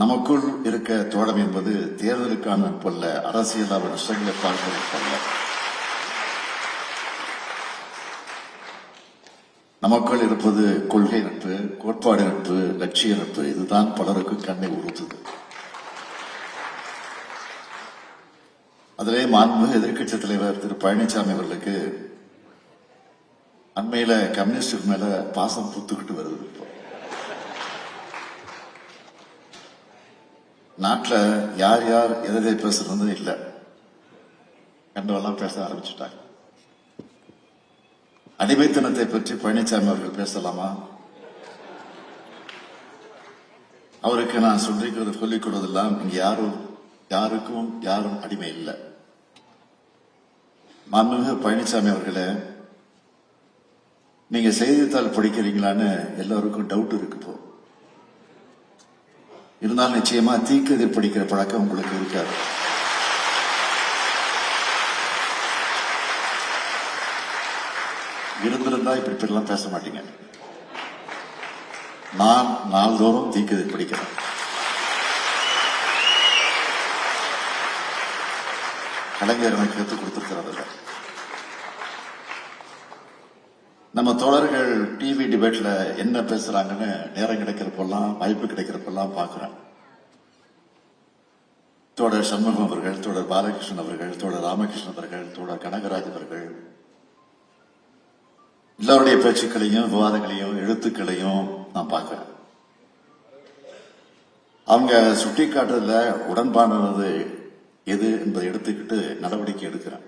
நமக்குள் இருக்க தோழம் என்பது தேர்தலுக்கான நட்பல்ல அரசியல் அவர் விஷயங்களை பார்ப்பதற்கல்ல நமக்குள் இருப்பது கொள்கை நட்பு கோட்பாடு நட்பு லட்சிய நட்பு. இதுதான் பலருக்கு கண்ணை உறுத்துது. அதிலே மாண்புமிகு எதிர்கட்சி தலைவர் திரு. பழனிசாமி அவர்களுக்கு அண்மையில கம்யூனிஸ்டுக்கு மேல பாசம் புத்துக்கிட்டு வருது இப்போ. நாட்டில் யார் யார் எதை எதை பேசுறது இல்லை. கண்டவெல்லாம் பேச ஆரம்பிச்சுட்டாங்க. அடிமைத்தனத்தை பற்றி பழனிசாமி அவர்கள் பேசலாமா? அவருக்கு நான் சொல்லிக்கிறது சொல்லிக் கொடுவதெல்லாம் இங்க யாரும் யாருக்கும் யாரும் அடிமை இல்லை. மாண்புமிகு பழனிசாமி அவர்களே நீங்க செய்தித்தாள் படிக்கிறீங்களான்னு எல்லாருக்கும் டவுட் இருக்கு இப்போ. இருந்தாலும் நிச்சயமா தீக்கு படிக்கிற பழக்கம் உங்களுக்கு இருக்காது. இருந்திருந்தா இப்படி இப்படிலாம் பேச மாட்டீங்க. நான் நாள்தோறும் தீக்கு படிக்கிறேன். கலைஞர் எனக்கு கற்றுக் கொடுத்திருக்கிறதில்ல நம்ம தோழர்கள் டிவி டிபேட்ல என்ன பேசுறாங்கன்னு நேரம் கிடைக்கிறப்பெல்லாம் வாய்ப்பு கிடைக்கிறப்பெல்லாம் பார்க்கிறேன். தோழர் சண்முகம் அவர்கள் தோழர் பாலகிருஷ்ணன் அவர்கள் தோழர் ராமகிருஷ்ணன் அவர்கள் தோழர் கனகராஜ் அவர்கள் எல்லாருடைய பேச்சுக்களையும் விவாதங்களையும் எழுத்துக்களையும் நான் பார்க்கிறேன். அவங்க சுட்டி காட்டுறதுல எது என்பதை எடுத்துக்கிட்டு நடவடிக்கை எடுக்கிறேன்.